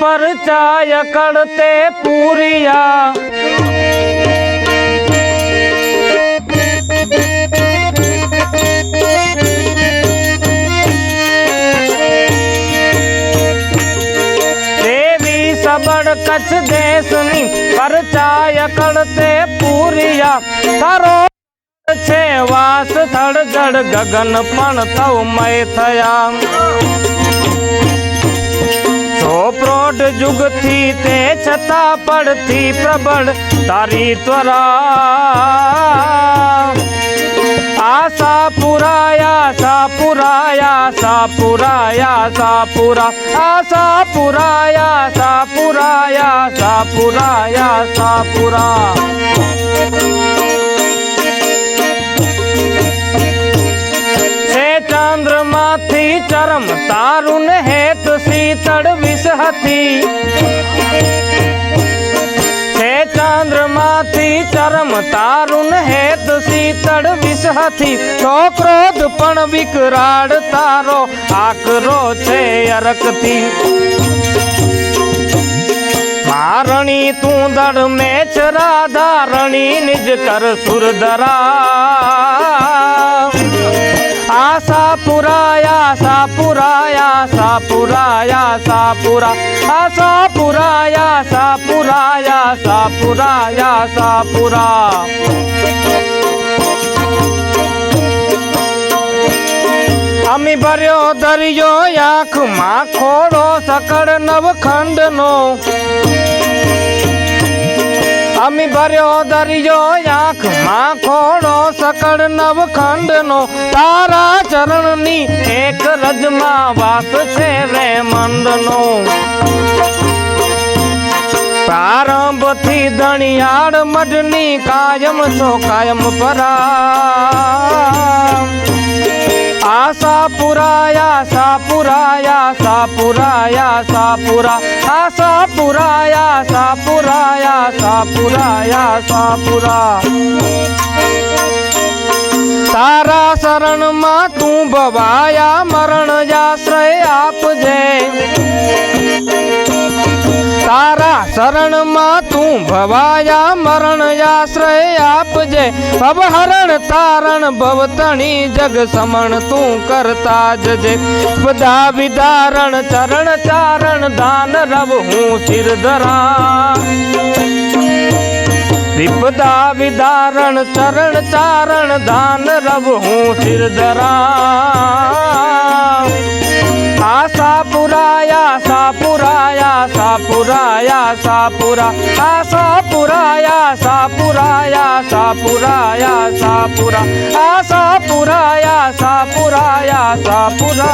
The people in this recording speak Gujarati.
पर चाय यकड़ते पूरिया। सबड़ कच्छ दे सुनी परचा यकड़ते पूरिया। तारो छे वास थड़ जड़ गगन पण तव मय थया। છો પ્રોઢ જુગથી તે છતાં પડતી પ્રબળ તારી ત્વરા આશા પુરાયા સા પુરાયા સા પુરાયા સા પુરા આશા પુરાયા સા પુરાયા સા પુરાયા સા પુરા છે ચંદ્રમાંથી ચરમ તારુન હેત શીતળ વિષ હતી. છે ચંદ્રમાંથી ચરમ તારુન હેત શીતળ વિષ હતી. તો ક્રોધ પણ વિકરાળ તારો આકરો છે અરકથી. મારણી તું દળ મેચ રાધારણી નિજ કર સુરધરા આશા પુરાયા સા સાપુરા આ પુરાયા સા પુરા સાપુરા અમી ભર્યો દરિયો આંખમાં ખોડો સકળ નવખંડનો ભર્યો દરિયો આંખમાં ખોડો સકળ નવખંડનો તારા ચરણની એક રજમાં વાસ છે રે મંડનો. પ્રારંભથી દણિયાળ મઢની કાયમ છો કાયમ પરા. પુરાયા સાપુરાયા, સાપુરા. આ સાપુરાયા સાપુરાયા સાપુરાયા, સાપુરા. તારા શરણમાં તું ભવાયા, મરણ જાશ્રય આપજે. શરણમાં તું ભવાયા, મરણ આશ્રય આપજે. અવહરણ તારણ ભવતણી જગ સમણ તું કરતા જજે. બધા વિદારણ, ચરણ ચારણ, દાન રવ હું શિરધરા. વિપદા વિદારણ, ચરણ ચારણ, દાન રવ હું શિરધરા. पुराया सा पुराया सा पुराया सा पुरा आसा पुराया सा पुराया सा पुराया सा पुरा आसा पुराया सा पुराया सा पुरा